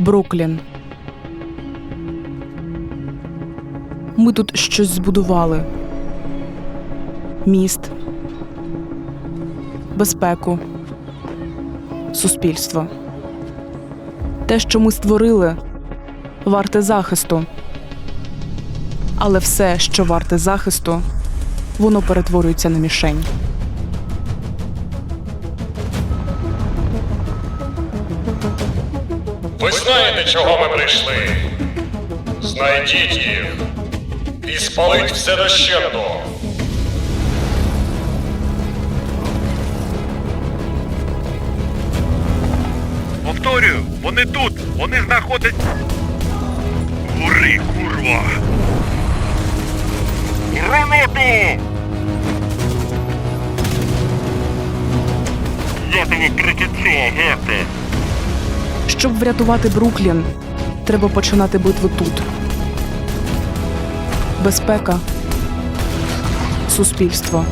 Бруклін. Ми тут щось збудували: міст, безпеку, суспільство. Те, що ми створили, варте захисту. Але все, що варте захисту, воно перетворюється на мішень. Ви знаєте, чого ми прийшли? Знайдіть їх і спаліть все дощенту. Повторюю, вони тут! Вони знаходять. Гори, курва! Гранату! Я тебе прикінчу, агенте! Щоб врятувати Бруклін, треба починати битву тут. Безпека, суспільство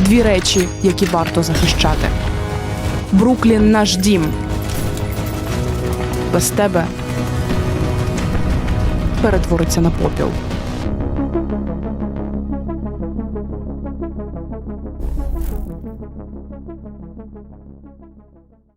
дві речі, які варто захищати. Бруклін наш дім. Без тебе перетвориться на попіл.